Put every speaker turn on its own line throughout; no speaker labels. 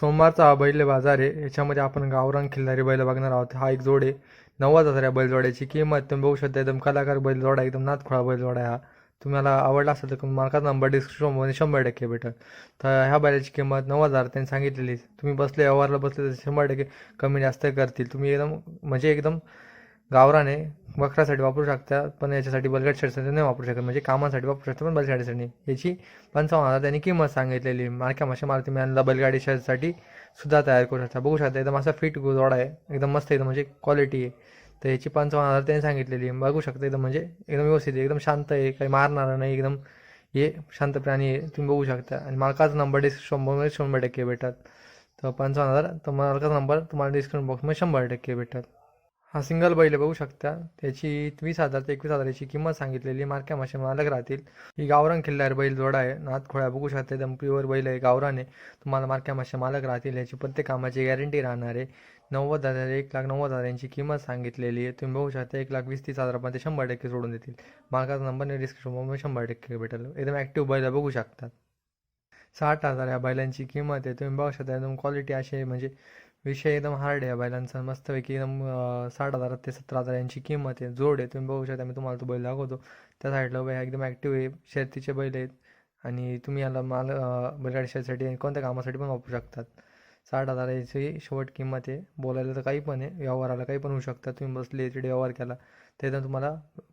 सोमवारचा हा बैल बाजार आहे. याच्यामध्ये आपण गावरान खिल्लारी बैल बघणार आहोत. हा एक जोड आहे. नव्वद हजार या बैलजोड्याची किंमत. तुम्ही बघू शकता एकदम कलाकार बैलजोडा एकदम नाथखोळा बैलजोडा हा. तुम्हाला आवडला असेल तर मार्काचा नंबर डिस्क्रिप्शनमध्ये शंभर टक्के भेटेल. तर ह्या बैलाची किंमत नऊ हजार त्यांनी सांगितलेली तुम्ही बसले व्यवहारला बसले तर शंभर टक्के कमी जास्त करतील. तुम्ही एकदम म्हणजे एकदम गावराने वखरासाठी वापरू शकतात पण याच्यासाठी बलगट शेडसाठी नाही वापरू शकत. म्हणजे कामासाठी वापरू शकतात पण बलगाडीसाठी याची पंचावन्न हजार त्यांनी किंमत सांगितलेली. मार्क्या मासे मारुती मॅनला बैलगाडी शेडसाठी सुद्धा तयार करू शकता. बघू शकता एकदम असा फिट जोडा आहे. एकदम मस्त एकदम म्हणजे क्वालिटी आहे. तर याची पंचावन्न हजार त्यांनी सांगितलेली. बघू शकता एकदम म्हणजे एकदम व्यवस्थित आहे. एकदम शांत आहे. काही मारणारा नाही. एकदम हे शांत प्राणी आहे. तुम्ही बघू शकता. आणि मालकाचा नंबर डिस्क्रिप्शनमध्ये शंभर टक्के भेटतात. तर पंचावन्न हजार तर मालकाचा नंबर तुम्हाला डिस्क्रिप्शन बॉक्समध्ये शंभर टक्के भेटतात. हा सिंगल बैल बघू शकता. त्याची वीस हजार ते एकवीस हजाराची किंमत सांगितलेली मार्क्या मासे मालक राहतील. ही गावरान खिल्लार बैल जोडा आहे. नात खोळ्या बघू शकता. एकदम प्युअर बैल आहे गावरान आहे. तुम्हाला मार्क्या मासे मालक राहतील. याची प्रत्येक कामाची गॅरंटी राहणार आहे. नव्वद हजार एक लाख नव्वद हजार यांची किंमत सांगितलेली आहे. तुम्ही बघू शकता एक लाख वीस तीस हजारापर्यंत शंभर टक्के सोडून देतील. मालकाचा नंबर डिस्क्रिप्शनमध्ये शंभर टक्के भेटेल. एकदम ॲक्टिव्ह बैल बघू शकतात साठ हजार या बैलांची किंमत आहे. तुम्ही बघू शकता एकदम क्वालिटी अशी म्हणजे विषय एकदम हार्ड आहे बैलांचा. मस्तपैकी एकदम साठ हजार ते सतरा हजार यांची किंमत आहे. जोड आहे. तुम्ही बघू शकता मी तुम्हाला तो बैल दाखवतो. त्या साईडला बैल एकदम ॲक्टिव्ह आहे. शर्तीचे बैल आहेत. आणि तुम्ही याला माल बैलगाडी शर्यतीसाठी आणि कोणत्या कामासाठी पण वापरू शकतात. साठ हजार याची शेवट किंमत आहे. बोलायला तर काही पण आहे. व्यवहाराला काही पण होऊ शकतात तुम्ही बसले याच्याकडे व्यवहार केला तर एकदम तुम्हाला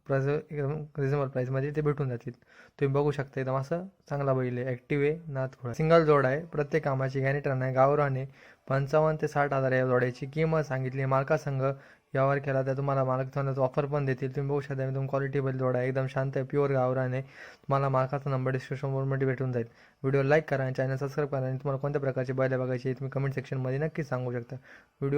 प्राईस एकदम रिझनेबल प्राईसमध्ये ते भेटून जातील. तुम्ही बघू शकता एकदम असं चांगला बैल आहे. ॲक्टिव्ह आहे. नाथ सिंगल जोड आहे. प्रत्येक कामाची गॅरेंटी आहे गावराने पंचावन्न ते साठ हजार या जोड्याची किंमत सांगितली. मालकासंघ व्यवहार केला तर तुम्हाला मालक ऑफर पण देतील. तुम्ही बघू शकता तुम्ही क्वालिटी बैल जोडा एकदम शांत आहे प्युअर गावराने तुम्हाला मालकाचा नंबर डिस्क्रिप्शनमध्ये भेटून जाईल. व्हिडिओ लाईक करा आणि चॅनल सबस्क्राईब करा आणि तुम्हाला कोणत्या प्रकारचे बैल बघायचे तुम्ही कमेंट सेक्शनमध्ये नक्कीच सांगू शकता. व्हिडिओ